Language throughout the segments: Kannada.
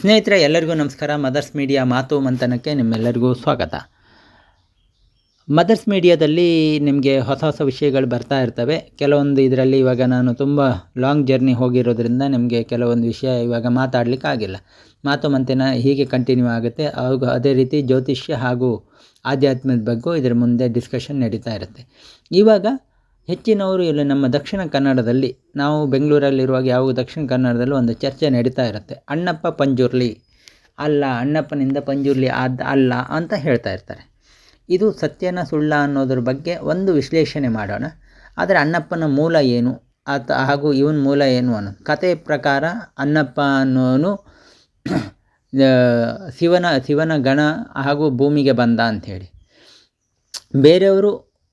ಸ್ನೇಹಿತರೆ, ಎಲ್ಲರಿಗೂ ನಮಸ್ಕಾರ. ಮದರ್ಸ್ ಮೀಡಿಯಾ ಮಾತು ಮಂಥನಕ್ಕೆ ನಿಮ್ಮೆಲ್ಲರಿಗೂ ಸ್ವಾಗತ. ಮದರ್ಸ್ ಮೀಡಿಯಾದಲ್ಲಿ ನಿಮಗೆ ಹೊಸ ಹೊಸ ವಿಷಯಗಳು ಬರ್ತಾ ಇರ್ತವೆ. ಕೆಲವೊಂದು ಇದರಲ್ಲಿ ಇವಾಗ ನಾನು ತುಂಬ ಲಾಂಗ್ ಜರ್ನಿ ಹೋಗಿರೋದ್ರಿಂದ ನಿಮಗೆ ಕೆಲವೊಂದು ವಿಷಯ ಇವಾಗ ಮಾತಾಡಲಿಕ್ಕೆ ಆಗಿಲ್ಲ. ಮಾತು ಮಂತೆನ ಹೀಗೆ ಕಂಟಿನ್ಯೂ ಆಗುತ್ತೆ. ಹಾಗೂ ಅದೇ ರೀತಿ ಜ್ಯೋತಿಷ್ಯ ಹಾಗೂ ಆಧ್ಯಾತ್ಮದ ಬಗ್ಗೆ ಇದರ ಮುಂದೆ ಡಿಸ್ಕಷನ್ ನಡೀತಾ ಇರುತ್ತೆ. ಇವಾಗ ಹೆಚ್ಚಿನವರು ಇಲ್ಲಿ ನಮ್ಮ ದಕ್ಷಿಣ ಕನ್ನಡದಲ್ಲಿ, ನಾವು ಬೆಂಗಳೂರಲ್ಲಿರುವಾಗ ಯಾವ ದಕ್ಷಿಣ ಕನ್ನಡದಲ್ಲೂ ಒಂದು ಚರ್ಚೆ ನಡೀತಾ ಇರುತ್ತೆ. ಅಣ್ಣಪ್ಪ ಪಂಜುರ್ಲಿ ಅಲ್ಲ, ಅಣ್ಣಪ್ಪನಿಂದ ಪಂಜುರ್ಲಿ ಆದ ಅಲ್ಲ ಅಂತ ಹೇಳ್ತಾ ಇರ್ತಾರೆ. ಇದು ಸತ್ಯನ ಸುಳ್ಳ ಅನ್ನೋದ್ರ ಬಗ್ಗೆ ಒಂದು ವಿಶ್ಲೇಷಣೆ ಮಾಡೋಣ. ಆದರೆ ಅಣ್ಣಪ್ಪನ ಮೂಲ ಏನು? ಆತ ಹಾಗೂ ಇವನ ಮೂಲ ಏನು ಅನ್ನೋದು ಕತೆ ಪ್ರಕಾರ ಅಣ್ಣಪ್ಪ ಅನ್ನೋನು ಶಿವನ ಶಿವನ ಗಣ ಹಾಗೂ ಭೂಮಿಗೆ ಬಂದ ಅಂಥೇಳಿ. ಬೇರೆಯವರು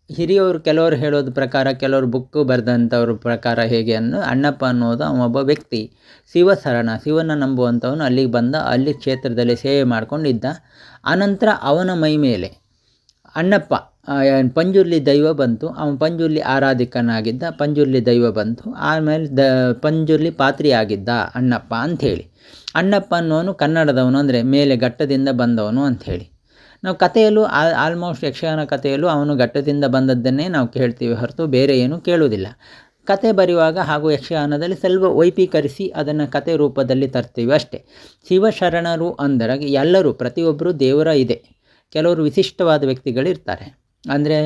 ಹಿರಿಯವರು ಕೆಲವರು ಹೇಳೋದು ಪ್ರಕಾರ, ಕೆಲವರು ಬುಕ್ಕು ಬರೆದಂಥವ್ರ ಪ್ರಕಾರ ಹೇಗೆ ಅನ್ನೋ ಅಣ್ಣಪ್ಪ ಅನ್ನೋದು ಒಬ್ಬ ವ್ಯಕ್ತಿ. ಶಿವಸರಣ ಶಿವನ ನಂಬುವಂಥವನು ಅಲ್ಲಿಗೆ ಬಂದ, ಅಲ್ಲಿ ಕ್ಷೇತ್ರದಲ್ಲಿ ಸೇವೆ ಮಾಡ್ಕೊಂಡಿದ್ದ. ಆನಂತರ ಅವನ ಮೈ ಮೇಲೆ ಅಣ್ಣಪ್ಪ ಪಂಜುರ್ಲಿ ದೈವ ಬಂತು. ಅವನು ಪಂಜುರ್ಲಿ ಆರಾಧಿಕನಾಗಿದ್ದ, ಪಂಜುರ್ಲಿ ದೈವ ಬಂತು. ಆಮೇಲೆ ದ, ಪಂಜುರ್ಲಿ ಪಾತ್ರಿ ಆಗಿದ್ದ ಅಣ್ಣಪ್ಪ ಅಂಥೇಳಿ. ಅಣ್ಣಪ್ಪ ಅನ್ನೋನು ಕನ್ನಡದವನು ಅಂದರೆ ಮೇಲೆ ಘಟ್ಟದಿಂದ ಬಂದವನು ಅಂಥೇಳಿ. ನಾವು ಕಥೆಯಲ್ಲೂ ಆಲ್ಮೋಸ್ಟ್ ಯಕ್ಷಗಾನ ಕಥೆಯಲ್ಲೂ ಅವನು ಘಟ್ಟದಿಂದ ಬಂದದ್ದನ್ನೇ ನಾವು ಕೇಳ್ತೀವಿ ಹೊರತು ಬೇರೆ ಏನೂ ಕೇಳುವುದಿಲ್ಲ. ಕತೆ ಬರೆಯುವಾಗ ಹಾಗೂ ಯಕ್ಷಗಾನದಲ್ಲಿ ಸ್ವಲ್ಪ ವೈಪೀಕರಿಸಿ ಅದನ್ನು ಕತೆ ರೂಪದಲ್ಲಿ ತರ್ತೀವಿ ಅಷ್ಟೇ. ಶಿವಶರಣರು ಅಂದರೆ ಎಲ್ಲರೂ, ಪ್ರತಿಯೊಬ್ಬರು ದೇವರ ಇದೆ. ಕೆಲವರು ವಿಶಿಷ್ಟವಾದ ವ್ಯಕ್ತಿಗಳಿರ್ತಾರೆ. ಅಂದರೆ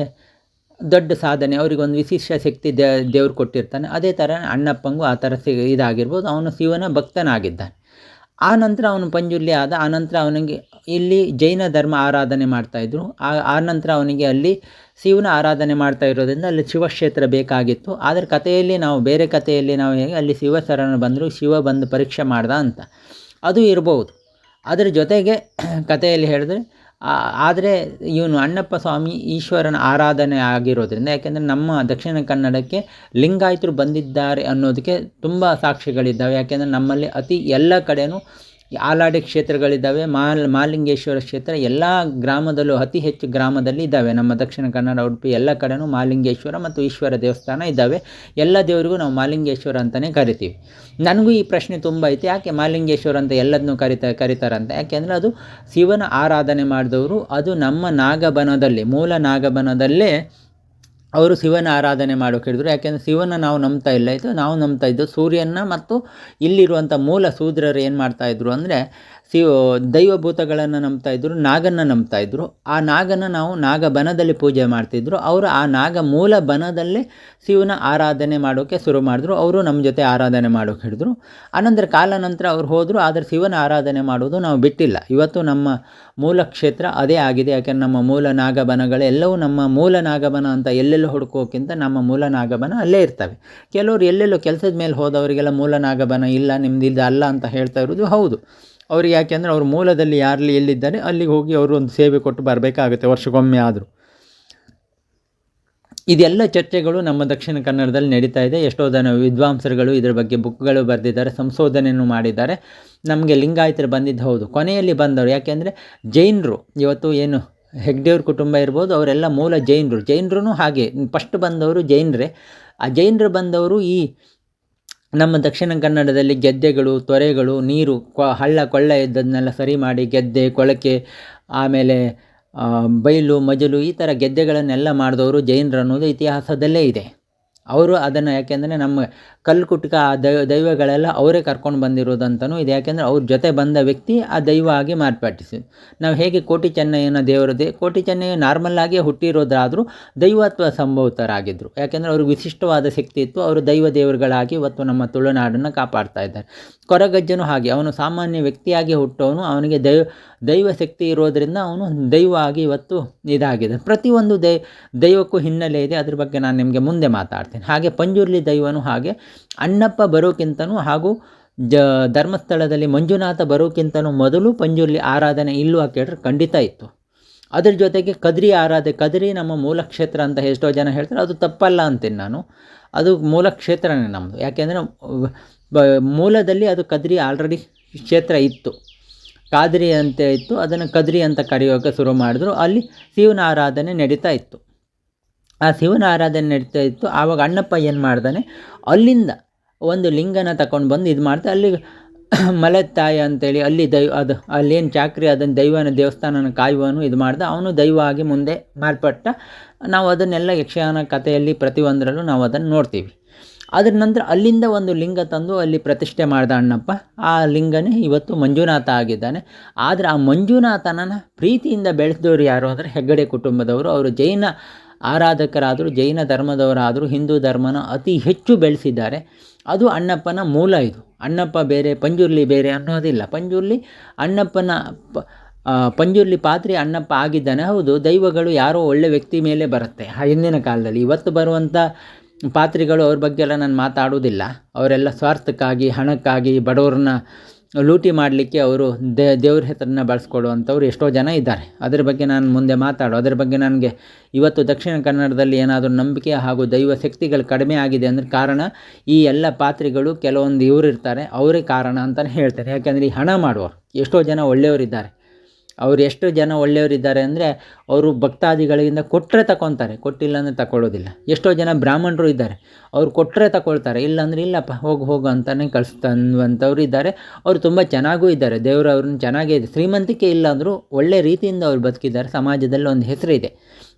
ದೊಡ್ಡ ಸಾಧನೆ, ಅವರಿಗೊಂದು ವಿಶಿಷ್ಟ ಶಕ್ತಿ ದೇವ್ರು ಕೊಟ್ಟಿರ್ತಾನೆ. ಅದೇ ಥರ ಅಣ್ಣಪ್ಪಂಗೂ ಆ ಥರ ಸಿ, ಇದಾಗಿರ್ಬೋದು. ಅವನು ಶಿವನ ಭಕ್ತನಾಗಿದ್ದಾನೆ. ಆ ನಂತರ ಅವನು ಪಂಜುರ್ಲಿ ಆದ. ಆ ನಂತರ ಅವನಿಗೆ ಇಲ್ಲಿ ಜೈನ ಧರ್ಮ ಆರಾಧನೆ ಮಾಡ್ತಾಯಿದ್ರು ಆ ಆ ನಂತರ ಅವನಿಗೆ ಅಲ್ಲಿ ಶಿವನ ಆರಾಧನೆ ಮಾಡ್ತಾ ಇರೋದ್ರಿಂದ ಅಲ್ಲಿ ಶಿವಕ್ಷೇತ್ರ ಬೇಕಾಗಿತ್ತು. ಆದರೆ ಕಥೆಯಲ್ಲಿ ನಾವು, ಬೇರೆ ಕಥೆಯಲ್ಲಿ ನಾವು ಹೇಗೆ ಅಲ್ಲಿ ಶಿವಸರಣ ಬಂದರು, ಶಿವ ಬಂದು ಪರೀಕ್ಷೆ ಮಾಡ್ದ ಅಂತ. ಅದು ಇರ್ಬೋದು. ಅದರ ಜೊತೆಗೆ ಕಥೆಯಲ್ಲಿ ಹೇಳಿದ್ರೆ ಆದರೆ ಇವನು ಅಣ್ಣಪ್ಪ ಸ್ವಾಮಿ ಈಶ್ವರನ ಆರಾಧನೆ ಆಗಿರೋದ್ರಿಂದ, ಯಾಕೆಂದರೆ ನಮ್ಮ ದಕ್ಷಿಣ ಕನ್ನಡಕ್ಕೆ ಲಿಂಗಾಯತರು ಬಂದಿದ್ದಾರೆ ಅನ್ನೋದಕ್ಕೆ ತುಂಬ ಸಾಕ್ಷಿಗಳಿದ್ದಾವೆ. ಯಾಕೆಂದರೆ ನಮ್ಮಲ್ಲಿ ಅತಿ ಎಲ್ಲ ಕಡೆನೂ ಆಲಾಡಿ ಕ್ಷೇತ್ರಗಳಿದ್ದಾವೆ, ಮಾಲ್, ಮಾಲಿಂಗೇಶ್ವರ ಕ್ಷೇತ್ರ, ಎಲ್ಲ ಗ್ರಾಮದಲ್ಲೂ, ಅತಿ ಹೆಚ್ಚು ಗ್ರಾಮದಲ್ಲಿ ಇದ್ದಾವೆ. ನಮ್ಮ ದಕ್ಷಿಣ ಕನ್ನಡ, ಉಡುಪಿ ಎಲ್ಲ ಕಡೆಯೂ ಮಾಲಿಂಗೇಶ್ವರ ಮತ್ತು ಈಶ್ವರ ದೇವಸ್ಥಾನ ಇದ್ದಾವೆ. ಎಲ್ಲ ದೇವರಿಗೂ ನಾವು ಮಾಲಿಂಗೇಶ್ವರ ಅಂತಲೇ ಕರಿತೀವಿ. ನನಗೂ ಈ ಪ್ರಶ್ನೆ ತುಂಬ ಐತೆ. ಯಾಕೆ ಮಾಲಿಂಗೇಶ್ವರ ಅಂತ ಎಲ್ಲದನ್ನೂ ಕರಿತಾ, ಕರೀತಾರಂತ? ಯಾಕೆಂದರೆ ಅದು ಶಿವನ ಆರಾಧನೆ ಮಾಡಿದವರು, ಅದು ನಮ್ಮ ನಾಗಬನದಲ್ಲಿ, ಮೂಲ ನಾಗಬನದಲ್ಲೇ ಅವರು ಶಿವನ ಆರಾಧನೆ ಮಾಡೋಕೆ ಹೇಳಿದರು. ಯಾಕೆಂದರೆ ಶಿವನ ನಾವು ನಂಬ್ತಾ ಇಲ್ಲ. ಇದು ನಾವು ನಂಬ್ತಾ ಇದ್ದು ಸೂರ್ಯನ ಮತ್ತು ಇಲ್ಲಿರುವಂಥ ಮೂಲ ಸೂದ್ರರು ಏನು ಮಾಡ್ತಾಯಿದ್ರು ಅಂದರೆ ಶಿವ ದೈವಭೂತಗಳನ್ನು ನಂಬ್ತಾ ಇದ್ದರು ನಾಗನ್ನ ನಂಬ್ತಾ ಇದ್ದರು ಆ ನಾಗನ ನಾವು ನಾಗಬನದಲ್ಲಿ ಪೂಜೆ ಮಾಡ್ತಿದ್ರು. ಅವರು ಆ ನಾಗ ಮೂಲ ಬನದಲ್ಲೇ ಶಿವನ ಆರಾಧನೆ ಮಾಡೋಕ್ಕೆ ಶುರು ಮಾಡಿದ್ರು. ಅವರು ನಮ್ಮ ಜೊತೆ ಆರಾಧನೆ ಮಾಡೋಕೆ ಹಿಡಿದ್ರು. ಆನಂತರ ಕಾಲಾನಂತರ ಅವ್ರು ಹೋದರು. ಆದರೆ ಶಿವನ ಆರಾಧನೆ ಮಾಡೋದು ನಾವು ಬಿಟ್ಟಿಲ್ಲ. ಇವತ್ತು ನಮ್ಮ ಮೂಲ ಕ್ಷೇತ್ರ ಅದೇ ಆಗಿದೆ. ಯಾಕೆಂದರೆ ನಮ್ಮ ಮೂಲ ನಾಗಬನಗಳೆಲ್ಲವೂ ನಮ್ಮ ಮೂಲ ನಾಗಬನ ಅಂತ ಎಲ್ಲೆಲ್ಲೂ ಹುಡುಕೋಕ್ಕಿಂತ ನಮ್ಮ ಮೂಲ ನಾಗಬನ ಅಲ್ಲೇ ಇರ್ತವೆ. ಕೆಲವರು ಎಲ್ಲೆಲ್ಲೋ ಕೆಲಸದ ಮೇಲೆ ಹೋದವರಿಗೆಲ್ಲ ಮೂಲ ನಾಗಬನ ಇಲ್ಲ ನಿಮ್ದು ಇದು ಅಲ್ಲ ಅಂತ ಹೇಳ್ತಾ ಇರೋದು ಹೌದು. ಅವ್ರಿಗೆ ಯಾಕೆಂದರೆ ಅವ್ರ ಮೂಲದಲ್ಲಿ ಯಾರಲ್ಲಿ ಎಲ್ಲಿದ್ದಾರೆ, ಅಲ್ಲಿಗೆ ಹೋಗಿ ಅವರು ಒಂದು ಸೇವೆ ಕೊಟ್ಟು ಬರಬೇಕಾಗುತ್ತೆ, ವರ್ಷಕ್ಕೊಮ್ಮೆ ಆದರೂ. ಇದೆಲ್ಲ ಚರ್ಚೆಗಳು ನಮ್ಮ ದಕ್ಷಿಣ ಕನ್ನಡದಲ್ಲಿ ನಡೀತಾ ಇದೆ. ಎಷ್ಟೋ ಜನ ವಿದ್ವಾಂಸರುಗಳು ಇದರ ಬಗ್ಗೆ ಬುಕ್ಗಳು ಬರೆದಿದ್ದಾರೆ ಸಂಶೋಧನೆಯನ್ನು ಮಾಡಿದ್ದಾರೆ. ನಮಗೆ ಲಿಂಗಾಯತರು ಬಂದಿದ್ದು ಹೌದು. ಕೊನೆಯಲ್ಲಿ ಬಂದವರು ಯಾಕೆಂದರೆ ಜೈನರು. ಇವತ್ತು ಏನು ಹೆಗ್ಡೆಯವ್ರ ಕುಟುಂಬ ಇರ್ಬೋದು, ಅವರೆಲ್ಲ ಮೂಲ ಜೈನರು. ಜೈನರು ಹಾಗೆ. ಫಸ್ಟ್ ಬಂದವರು ಜೈನರೇ. ಆ ಜೈನರು ಬಂದವರು ಈ ನಮ್ಮ ದಕ್ಷಿಣ ಕನ್ನಡದಲ್ಲಿ ಗೆದ್ದೆಗಳು, ತೊರೆಗಳು, ನೀರು, ಕೊ, ಹಳ್ಳ, ಕೊಳ್ಳ ಇದ್ದದನ್ನೆಲ್ಲ ಸರಿ ಮಾಡಿ ಗೆದ್ದೆ, ಕೊಳಕೆ, ಆಮೇಲೆ ಬೈಲು, ಮಜಲು ಈ ಥರ ಗೆದ್ದೆಗಳನ್ನೆಲ್ಲ ಮಾಡಿದವರು ಜೈನರು ಅನ್ನೋದು ಇತಿಹಾಸದಲ್ಲೇ ಇದೆ. ಅವರು ಅದನ್ನು ಯಾಕೆಂದರೆ ನಮ್ಮ ಕಲ್ಲುಕುಟುಕ ಆ ದೈವ ದೈವಗಳೆಲ್ಲ ಅವರೇ ಕರ್ಕೊಂಡು ಬಂದಿರೋದಂತನೂ ಇದೆ ಯಾಕೆಂದರೆ ಅವ್ರ ಜೊತೆ ಬಂದ ವ್ಯಕ್ತಿ ಆ ದೈವ ಆಗಿ ಮಾರ್ಪಟ್ಟಿಸಿ ನಾವು ಹೇಗೆ ಕೋಟಿ ಚೆನ್ನಯ್ಯನ ದೇವರದೇ ಕೋಟಿ ಚೆನ್ನಯ್ಯ ನಾರ್ಮಲ್ ಆಗಿ ಹುಟ್ಟಿರೋದಾದರೂ ದೈವತ್ವ ಸಂಭವಿತರಾಗಿದ್ದರು ಯಾಕೆಂದರೆ ಅವ್ರಿಗೆ ವಿಶಿಷ್ಟವಾದ ಶಕ್ತಿ ಇತ್ತು, ಅವರು ದೈವ ದೇವರುಗಳಾಗಿ ಇವತ್ತು ನಮ್ಮ ತುಳುನಾಡನ್ನು ಕಾಪಾಡ್ತಾ ಇದ್ದಾರೆ. ಕೊರಗಜ್ಜನು ಹಾಗೆ, ಅವನು ಸಾಮಾನ್ಯ ವ್ಯಕ್ತಿಯಾಗಿ ಹುಟ್ಟೋವನು ಅವನಿಗೆ ದೈವ ದೈವ ಶಕ್ತಿ ಇರೋದರಿಂದ ಅವನು ದೈವ ಆಗಿ ಇವತ್ತು ಇದಾಗಿದೆ. ಪ್ರತಿಯೊಂದು ದೈ, ದೈವಕ್ಕೂ ಹಿನ್ನೆಲೆ ಇದೆ, ಅದ್ರ ಬಗ್ಗೆ ನಾನು ನಿಮಗೆ ಮುಂದೆ ಮಾತಾಡ್ತೀನಿ. ಹಾಗೆ ಪಂಜುರ್ಲಿ ದೈವನು ಹಾಗೆ ಅಣ್ಣಪ್ಪ ಬರೋಕ್ಕಿಂತನೂ ಹಾಗೂ ಜ ಧರ್ಮಸ್ಥಳದಲ್ಲಿ ಮಂಜುನಾಥ ಬರೋಕ್ಕಿಂತನೂ ಮೊದಲು ಪಂಜುರ್ಲಿ ಆರಾಧನೆ ಇಲ್ವಾ ಕೇಳಿದ್ರೆ ಖಂಡಿತ ಇತ್ತು. ಅದ್ರ ಜೊತೆಗೆ ಕದ್ರಿ ಆರಾಧನೆ ಕದ್ರಿ ನಮ್ಮ ಮೂಲ ಕ್ಷೇತ್ರ ಅಂತ ಎಷ್ಟೋ ಜನ ಹೇಳ್ತಾರೆ, ಅದು ತಪ್ಪಲ್ಲ ಅಂತೀನಿ ನಾನು. ಅದು ಮೂಲ ಕ್ಷೇತ್ರನೇ ನಮ್ಮದು ಯಾಕೆಂದರೆ ಮೂಲದಲ್ಲಿ ಅದು ಕದ್ರಿ ಆಲ್ರೆಡಿ ಕ್ಷೇತ್ರ ಇತ್ತು. ಕಾದ್ರಿ ಅಂತ ಇತ್ತು, ಅದನ್ನು ಕದ್ರಿ ಅಂತ ಕರೆಯೋಕೆ ಶುರು ಮಾಡಿದ್ರು. ಅಲ್ಲಿ ಶಿವನ ಆರಾಧನೆ ನಡೀತಾ ಇತ್ತು. ಆ ಶಿವನ ಆರಾಧನೆ ನಡೀತಾ ಇತ್ತು. ಆವಾಗ ಅಣ್ಣಪ್ಪ ಏನು ಮಾಡ್ದಾನೆ, ಅಲ್ಲಿಂದ ಒಂದು ಲಿಂಗನ ತಗೊಂಡು ಬಂದು ಇದು ಮಾಡ್ತಾ, ಅಲ್ಲಿ ಮಲೆತಾಯ ಅಂತೇಳಿ ಅಲ್ಲಿ ದೈವ ಅದು ಅಲ್ಲೇನು ಚಾಕ್ರಿ ಅದನ್ನು ದೈವನ ದೇವಸ್ಥಾನನ ಕಾಯುವನು ಇದು ಮಾಡ್ದ. ಅವನು ದೈವ ಆಗಿ ಮುಂದೆ ಮಾರ್ಪಟ್ಟ. ನಾವು ಅದನ್ನೆಲ್ಲ ಯಕ್ಷಗಾನ ಕಥೆಯಲ್ಲಿ ಪ್ರತಿಯೊಂದರಲ್ಲೂ ನಾವು ಅದನ್ನು ನೋಡ್ತೀವಿ. ಅದ್ರ ನಂತರ ಅಲ್ಲಿಂದ ಒಂದು ಲಿಂಗ ತಂದು ಅಲ್ಲಿ ಪ್ರತಿಷ್ಠೆ ಮಾಡ್ದ ಅಣ್ಣಪ್ಪ. ಆ ಲಿಂಗನೇ ಇವತ್ತು ಮಂಜುನಾಥ ಆಗಿದ್ದಾನೆ. ಆದರೆ ಆ ಮಂಜುನಾಥನನ್ನ ಪ್ರೀತಿಯಿಂದ ಬೆಳೆಸಿದವರು ಯಾರು ಅಂದರೆ ಹೆಗ್ಗಡೆ ಕುಟುಂಬದವರು. ಅವರು ಜೈನ ಆರಾಧಕರಾದರು, ಜೈನ ಧರ್ಮದವರಾದರೂ ಹಿಂದೂ ಧರ್ಮನ ಅತಿ ಹೆಚ್ಚು ಬೆಳೆಸಿದ್ದಾರೆ. ಅದು ಅಣ್ಣಪ್ಪನ ಮೂಲ ಇದು. ಅಣ್ಣಪ್ಪ ಬೇರೆ, ಪಂಜುರ್ಲಿ ಬೇರೆ ಅನ್ನೋದಿಲ್ಲ. ಪಂಜುರ್ಲಿ, ಅಣ್ಣಪ್ಪನ ಪಂಜುರ್ಲಿ ಪಾತ್ರಿ ಅಣ್ಣಪ್ಪ ಆಗಿದ್ದಾನೆ. ಹೌದು, ದೈವಗಳು ಯಾರೋ ಒಳ್ಳೆ ವ್ಯಕ್ತಿ ಮೇಲೆ ಬರುತ್ತೆ. ಹಿಂದಿನ ಕಾಲದಲ್ಲಿ. ಇವತ್ತು ಬರುವಂಥ ಪಾತ್ರಿಗಳು ಅವ್ರ ಬಗ್ಗೆ ನಾನು ಮಾತಾಡೋದಿಲ್ಲ ಅವರೆಲ್ಲ ಸ್ವಾರ್ಥಕ್ಕಾಗಿ, ಹಣಕ್ಕಾಗಿ ಬಡವ್ರನ್ನ ಲೂಟಿ ಮಾಡಲಿಕ್ಕೆ ಅವರು ದೇವ್ರ ಹೆಸರನ್ನ ಬಳಸ್ಕೊಳ್ಳುವಂಥವ್ರು ಎಷ್ಟೋ ಜನ ಇದ್ದಾರೆ. ಅದ್ರ ಬಗ್ಗೆ ನಾನು ಮುಂದೆ ಮಾತಾಡೋ ಅದ್ರ ಬಗ್ಗೆ ನನಗೆ ಇವತ್ತು ದಕ್ಷಿಣ ಕನ್ನಡದಲ್ಲಿ ಏನಾದರೂ ನಂಬಿಕೆ ಹಾಗೂ ದೈವ ಶಕ್ತಿಗಳು ಕಡಿಮೆ ಆಗಿದೆ ಅಂದರೆ ಕಾರಣ ಈ ಎಲ್ಲ ಪಾತ್ರಿಗಳು ಕೆಲವೊಂದು ಇವರು ಇರ್ತಾರೆ. ಅವರೇ ಕಾರಣ ಅಂತಲೇ ಹೇಳ್ತಾರೆ. ಯಾಕೆಂದರೆ ಈ ಹಣ ಮಾಡುವವರು. ಎಷ್ಟೋ ಜನ ಒಳ್ಳೆಯವರಿದ್ದಾರೆ. ಅವ್ರು ಎಷ್ಟು ಜನ ಒಳ್ಳೆಯವರಿದ್ದಾರೆ ಅಂದರೆ ಅವರು ಭಕ್ತಾದಿಗಳಿಂದ ಕೊಟ್ಟರೆ ತಗೊತಾರೆ ಕೊಟ್ಟಿಲ್ಲ ಅಂದರೆ ತಗೊಳ್ಳೋದಿಲ್ಲ ಎಷ್ಟೋ ಜನ ಬ್ರಾಹ್ಮಣರು ಇದ್ದಾರೆ, ಅವ್ರು ಕೊಟ್ಟರೆ ತಗೊಳ್ತಾರೆ ಇಲ್ಲಾಂದ್ರೆ ಇಲ್ಲಪ್ಪ, ಹೋಗು ಹೋಗು ಅಂತಲೇ ಕಳಿಸ್ತನ್ನುವಂಥವ್ರು ಇದ್ದಾರೆ. ಅವರು ತುಂಬ ಚೆನ್ನಾಗೂ ಇದ್ದಾರೆ, ದೇವರು ಅವ್ರನ್ನ ಚೆನ್ನಾಗೇ ಇದೆ. ಶ್ರೀಮಂತಿಕೆ ಇಲ್ಲ ಅಂದರೂ ಒಳ್ಳೆ ರೀತಿಯಿಂದ ಅವ್ರು ಬದುಕಿದ್ದಾರೆ, ಸಮಾಜದಲ್ಲಿ ಒಂದು ಹೆಸರಿದೆ.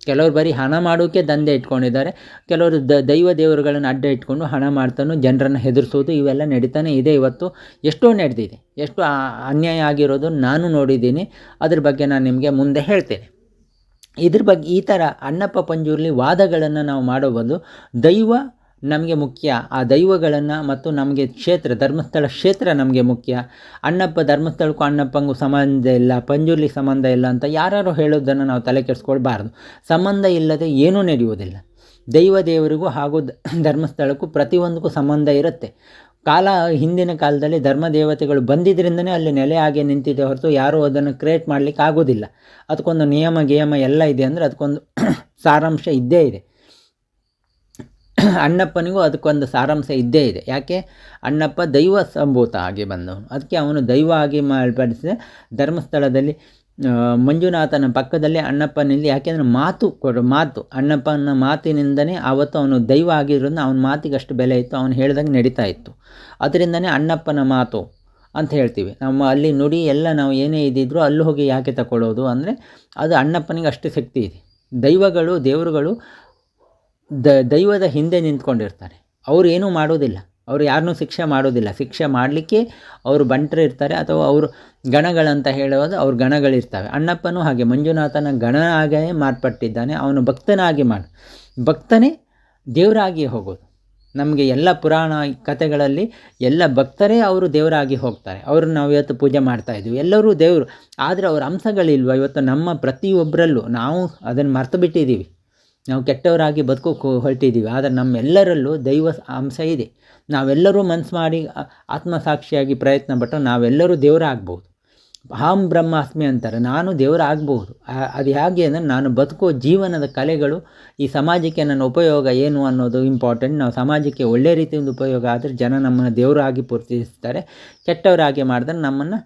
ಕೆಲವರು ಬರೀ ಹಣ ಮಾಡೋಕೆ ದಂಧೆ ಇಟ್ಕೊಂಡಿದ್ದಾರೆ. ಕೆಲವರು ದ, ದೈವ ದೇವರುಗಳನ್ನು ಅಡ್ಡ ಇಟ್ಕೊಂಡು ಹಣ ಮಾಡ್ತಾನೂ ಜನರನ್ನು ಹೆದರಿಸೋದು ಇವೆಲ್ಲ ನಡೀತಾನೆ ಇದೆ ಇವತ್ತು. ಎಷ್ಟೋ ನಡೆದಿದೆ. ಎಷ್ಟು ಅನ್ಯಾಯ ಆಗಿರೋದು ನಾನು ನೋಡಿದ್ದೀನಿ. ಅದ್ರ ಬಗ್ಗೆ ನಾನು ನಿಮಗೆ ಮುಂದೆ ಹೇಳ್ತೇನೆ. ಇದ್ರ ಬಗ್ಗೆ ಈ ಥರ ಅಣ್ಣಪ್ಪ ಪಂಜುರ್ಲಿ ವಾದಗಳನ್ನು ನಾವು ಮಾಡೋ ಬದಲು ದೈವ ನಮಗೆ ಮುಖ್ಯ. ಆ ದೈವಗಳನ್ನು ಮತ್ತು ನಮಗೆ ಕ್ಷೇತ್ರ, ಧರ್ಮಸ್ಥಳ ಕ್ಷೇತ್ರ ನಮಗೆ ಮುಖ್ಯ. ಅಣ್ಣಪ್ಪ ಧರ್ಮಸ್ಥಳಕ್ಕೂ ಅಣ್ಣಪ್ಪಂಗೂ ಸಂಬಂಧ ಇಲ್ಲ, ಪಂಜುರ್ಲಿ ಸಂಬಂಧ ಇಲ್ಲ ಅಂತ ಯಾರು ಹೇಳೋದನ್ನು ನಾವು ತಲೆ ಕೆಡಿಸ್ಕೊಳ್ಬಾರ್ದು. ಸಂಬಂಧ ಇಲ್ಲದೆ ಏನೂ ನಡೆಯುವುದಿಲ್ಲ. ದೈವ ದೇವರಿಗೂ ಹಾಗೂ ಧರ್ಮಸ್ಥಳಕ್ಕೂ ಪ್ರತಿಯೊಂದಕ್ಕೂ ಸಂಬಂಧ ಇರುತ್ತೆ. ಕಾಲ, ಹಿಂದಿನ ಕಾಲದಲ್ಲಿ ಧರ್ಮ ದೇವತೆಗಳು ಬಂದಿದ್ದರಿಂದನೇ ಅಲ್ಲಿ ನೆಲೆ ಆಗಿ ನಿಂತಿದೆ ಹೊರತು ಯಾರೂ ಅದನ್ನು ಕ್ರಿಯೇಟ್ ಮಾಡಲಿಕ್ಕೆ ಆಗೋದಿಲ್ಲ ಅದಕ್ಕೊಂದು ನಿಯಮ ಗಿಯಮ ಎಲ್ಲ ಇದೆ ಅಂದರೆ ಅದಕ್ಕೊಂದು ಸಾರಾಂಶ ಇದ್ದೇ ಇದೆ. ಅಣ್ಣಪ್ಪನಿಗೂ ಅದಕ್ಕೊಂದು ಸಾರಾಂಶ ಇದ್ದೇ ಇದೆ. ಯಾಕೆ? ಅಣ್ಣಪ್ಪ ದೈವ ಸಂಭೂತ ಆಗಿ ಬಂದವನು. ಅದಕ್ಕೆ ಅವನು ದೈವ ಆಗಿ ಮಾರ್ಪಡಿಸಿದ ಧರ್ಮಸ್ಥಳದಲ್ಲಿ ಮಂಜುನಾಥನ ಪಕ್ಕದಲ್ಲಿ ಅಣ್ಣಪ್ಪನಲ್ಲಿ ಯಾಕೆಂದರೆ ಮಾತು ಕೊಡು, ಮಾತು. ಅಣ್ಣಪ್ಪನ ಮಾತಿನಿಂದನೇ ಆವತ್ತು ಅವನು ದೈವ ಆಗಿರೋದ್ರಿಂದ ಅವನ ಮಾತಿಗೆ ಅಷ್ಟು ಬೆಲೆ ಇತ್ತು. ಅವನು ಹೇಳ್ದಂಗೆ ನಡೀತಾ ಇತ್ತು. ಅದರಿಂದನೇ ಅಣ್ಣಪ್ಪನ ಮಾತು ಅಂತ ಹೇಳ್ತೀವಿ. ನಮ್ಮ ಅಲ್ಲಿ ನುಡಿ ಎಲ್ಲ ನಾವು ಏನೇ ಇದ್ದಿದ್ರೂ ಅಲ್ಲಿ ಹೋಗಿ ಯಾಕೆ ತಗೊಳ್ಳೋದು ಅಂದರೆ ಅದು ಅಣ್ಣಪ್ಪನಿಗೆ ಅಷ್ಟು ಶಕ್ತಿ ಇದೆ. ದೈವಗಳು, ದೇವರುಗಳು ದ ದೈವದ ಹಿಂದೆ ನಿಂತ್ಕೊಂಡಿರ್ತಾರೆ. ಅವರು ಏನೂ ಮಾಡೋದಿಲ್ಲ. ಅವರು ಯಾರನ್ನೂ ಶಿಕ್ಷೆ ಮಾಡೋದಿಲ್ಲ. ಶಿಕ್ಷೆ ಮಾಡಲಿಕ್ಕೆ ಅವರು ಬಂಟರು ಇರ್ತಾರೆ ಅಥವಾ ಅವರು ಗಣಗಳಂತ ಹೇಳೋದು ಅವ್ರ ಗಣಗಳಿರ್ತವೆ. ಅಣ್ಣಪ್ಪನೂ ಹಾಗೆ, ಮಂಜುನಾಥನ ಗಣ ಆಗೇ ಮಾರ್ಪಟ್ಟಿದ್ದಾನೆ. ಅವನು ಭಕ್ತನಾಗಿ ಮಾಡು, ಭಕ್ತನೇ ದೇವರಾಗಿ ಹೋಗೋದು. ನಮಗೆ ಎಲ್ಲ ಪುರಾಣ ಕಥೆಗಳಲ್ಲಿ ಎಲ್ಲ ಭಕ್ತರೇ ಅವರು ದೇವರಾಗಿ ಹೋಗ್ತಾರೆ. ಅವ್ರನ್ನ ನಾವು ಇವತ್ತು ಪೂಜೆ ಮಾಡ್ತಾ ಇದ್ದೀವಿ ಎಲ್ಲರೂ ದೇವರು. ಆದರೆ ಅವ್ರ ಅಂಶಗಳಿಲ್ವ? ಇವತ್ತು ನಮ್ಮ ಪ್ರತಿಯೊಬ್ಬರಲ್ಲೂ ನಾವು ಅದನ್ನು ಮರ್ತು ಬಿಟ್ಟಿದ್ದೀವಿ. ನಾವು ಕೆಟ್ಟವರಾಗಿ ಬದುಕೋಕೆ ಹೊರಟಿದ್ದೀವಿ. ಆದರೆ ನಮ್ಮೆಲ್ಲರಲ್ಲೂ ದೈವ ಅಂಶ ಇದೆ. ನಾವೆಲ್ಲರೂ ಮನಸ್ಸು ಮಾಡಿ ಆತ್ಮಸಾಕ್ಷಿಯಾಗಿ ಪ್ರಯತ್ನ ಪಟ್ಟು ನಾವೆಲ್ಲರೂ ದೇವರಾಗ್ಬೋದು. ಅಹಂ ಬ್ರಹ್ಮಾಸ್ಮಿ ಅಂತಾರೆ, ನಾನು ದೇವರ ಆಗ್ಬೋದು ಅದು ಹೇಗೆ ಅಂದರೆ ನಾನು ಬದುಕೋ ಜೀವನದ ಕಲೆಗಳು ಈ ಸಮಾಜಕ್ಕೆ ನನ್ನ ಉಪಯೋಗ ಏನು ಅನ್ನೋದು ಇಂಪಾರ್ಟೆಂಟ್ ನಾವು ಸಮಾಜಕ್ಕೆ ಒಳ್ಳೆ ರೀತಿಯಿಂದ ಉಪಯೋಗ ಆದರೆ ಜನ ನಮ್ಮನ್ನು ದೇವರಾಗಿ ಪೂರ್ತಿಸ್ತಾರೆ. ಕೆಟ್ಟವರಾಗಿ ಮಾಡಿದ್ರೆ ನಮ್ಮನ್ನು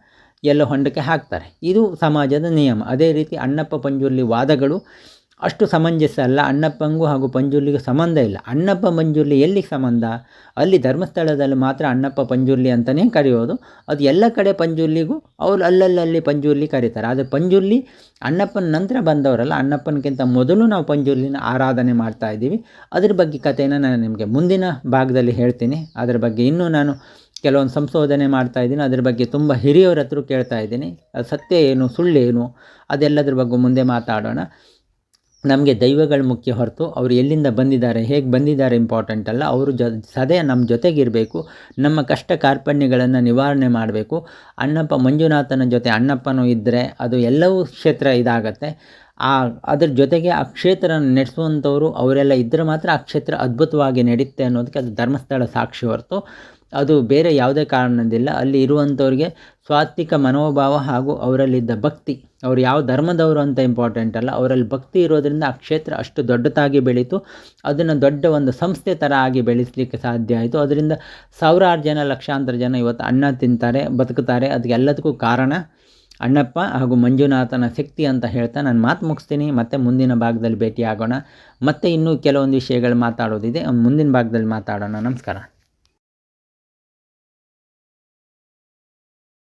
ಎಲ್ಲ ಹೊಂಡಕ್ಕೆ ಹಾಕ್ತಾರೆ. ಇದು ಸಮಾಜದ ನಿಯಮ. ಅದೇ ರೀತಿ ಅಣ್ಣಪ್ಪ ಪಂಜುರ್ಲಿ ವಾದಗಳು ಅಷ್ಟು ಸಮಂಜಸ ಅಲ್ಲ. ಅಣ್ಣಪ್ಪಂಗೂ ಹಾಗೂ ಪಂಜುರ್ಲಿಗೂ ಸಂಬಂಧ ಇಲ್ಲ. ಅಣ್ಣಪ್ಪ, ಪಂಜುರ್ಲಿ ಎಲ್ಲಿಗೆ ಸಂಬಂಧ? ಅಲ್ಲಿ ಧರ್ಮಸ್ಥಳದಲ್ಲಿ ಮಾತ್ರ ಅಣ್ಣಪ್ಪ, ಪಂಜುರ್ಲಿ ಅಂತಲೇ ಕರೆಯೋದು. ಅದು ಎಲ್ಲ ಕಡೆ ಪಂಜುರ್ಲಿಗೂ ಅವ್ರು ಅಲ್ಲಲ್ಲಲ್ಲಿ ಪಂಜುರ್ಲಿ ಕರೀತಾರೆ. ಆದರೆ ಪಂಜುರ್ಲಿ ಅಣ್ಣಪ್ಪನ ನಂತರ ಬಂದವರಲ್ಲ. ಅಣ್ಣಪ್ಪನಕ್ಕಿಂತ ಮೊದಲು ನಾವು ಪಂಜುರ್ಲಿನ ಆರಾಧನೆ ಮಾಡ್ತಾ ಇದ್ದೀವಿ. ಅದ್ರ ಬಗ್ಗೆ ಕಥೆನ ನಾನು ನಿಮಗೆ ಮುಂದಿನ ಭಾಗದಲ್ಲಿ ಹೇಳ್ತೀನಿ. ಅದ್ರ ಬಗ್ಗೆ ಇನ್ನೂ ನಾನು ಕೆಲವೊಂದು ಸಂಶೋಧನೆ ಮಾಡ್ತಾ ಇದ್ದೀನಿ. ಅದ್ರ ಬಗ್ಗೆ ತುಂಬ ಹಿರಿಯವ್ರ ಹತ್ರ ಕೇಳ್ತಾ ಇದ್ದೀನಿ. ಅದು ಸತ್ಯ ಏನು ಸುಳ್ಳೇನು ಅದೆಲ್ಲದ್ರ ಬಗ್ಗೆ ಮುಂದೆ ಮಾತಾಡೋಣ. ನಮಗೆ ದೈವಗಳು ಮುಖ್ಯ ಹೊರತು ಅವರು ಎಲ್ಲಿಂದ ಬಂದಿದ್ದಾರೆ, ಹೇಗೆ ಬಂದಿದ್ದಾರೆ ಇಂಪಾರ್ಟೆಂಟ್ ಅಲ್ಲ, ಅವರು ಜೊ ಸದೇ ನಮ್ಮ ಜೊತೆಗಿರಬೇಕು, ನಮ್ಮ ಕಷ್ಟ ಕಾರ್ಪಣ್ಯಗಳನ್ನು ನಿವಾರಣೆ ಮಾಡಬೇಕು. ಅಣ್ಣಪ್ಪ ಮಂಜುನಾಥನ ಜೊತೆ ಅಣ್ಣಪ್ಪನೂ ಇದ್ದರೆ ಅದು ಎಲ್ಲವೂ ಕ್ಷೇತ್ರ ಇದಾಗತ್ತೆ. ಆ, ಅದ್ರ ಜೊತೆಗೆ ಆ ಕ್ಷೇತ್ರ ನಡೆಸುವಂಥವ್ರು ಅವರೆಲ್ಲ ಇದ್ದರೆ ಮಾತ್ರ ಆ ಕ್ಷೇತ್ರ ಅದ್ಭುತವಾಗಿ ನಡೆಯುತ್ತೆ ಅನ್ನೋದಕ್ಕೆ ಅದು ಧರ್ಮಸ್ಥಳ ಸಾಕ್ಷಿ ಹೊರತು. ಅದು ಬೇರೆ ಯಾವುದೇ ಕಾರಣದಿಂದ ಅಲ್ಲಿ ಇರುವಂಥವ್ರಿಗೆ ಸ್ವಾತ್ವಿಕ ಮನೋಭಾವ ಹಾಗೂ ಅವರಲ್ಲಿದ್ದ ಭಕ್ತಿ. ಅವ್ರು ಯಾವ ಧರ್ಮದವರು ಅಂತ ಇಂಪಾರ್ಟೆಂಟ್ ಅಲ್ಲ. ಅವರಲ್ಲಿ ಭಕ್ತಿ ಇರೋದರಿಂದ ಆ ಕ್ಷೇತ್ರ ಅಷ್ಟು ದೊಡ್ಡದಾಗಿ ಬೆಳೀತು. ಅದನ್ನು ದೊಡ್ಡ ಒಂದು ಸಂಸ್ಥೆ ಥರ ಆಗಿ ಬೆಳೆಸಲಿಕ್ಕೆ ಸಾಧ್ಯ ಆಯಿತು. ಅದರಿಂದ ಸಾವಿರಾರು ಜನ, ಲಕ್ಷಾಂತರ ಜನ ಇವತ್ತು ಅನ್ನ ತಿಂತಾರೆ, ಬದುಕುತ್ತಾರೆ. ಅದಕ್ಕೆಲ್ಲದಕ್ಕೂ ಕಾರಣ ಅಣ್ಣಪ್ಪ ಹಾಗೂ ಮಂಜುನಾಥನ ಶಕ್ತಿ ಅಂತ ಹೇಳ್ತಾ ನಾನು ಮಾತು ಮುಗಿಸ್ತೀನಿ. ಮತ್ತೆ ಮುಂದಿನ ಭಾಗದಲ್ಲಿ ಭೇಟಿ ಆಗೋಣ ಮತ್ತೆ ಇನ್ನೂ ಕೆಲವೊಂದು ವಿಷಯಗಳು ಮಾತಾಡೋದಿದೆ. ಮುಂದಿನ ಭಾಗದಲ್ಲಿ ಮಾತಾಡೋಣ. ನಮಸ್ಕಾರ.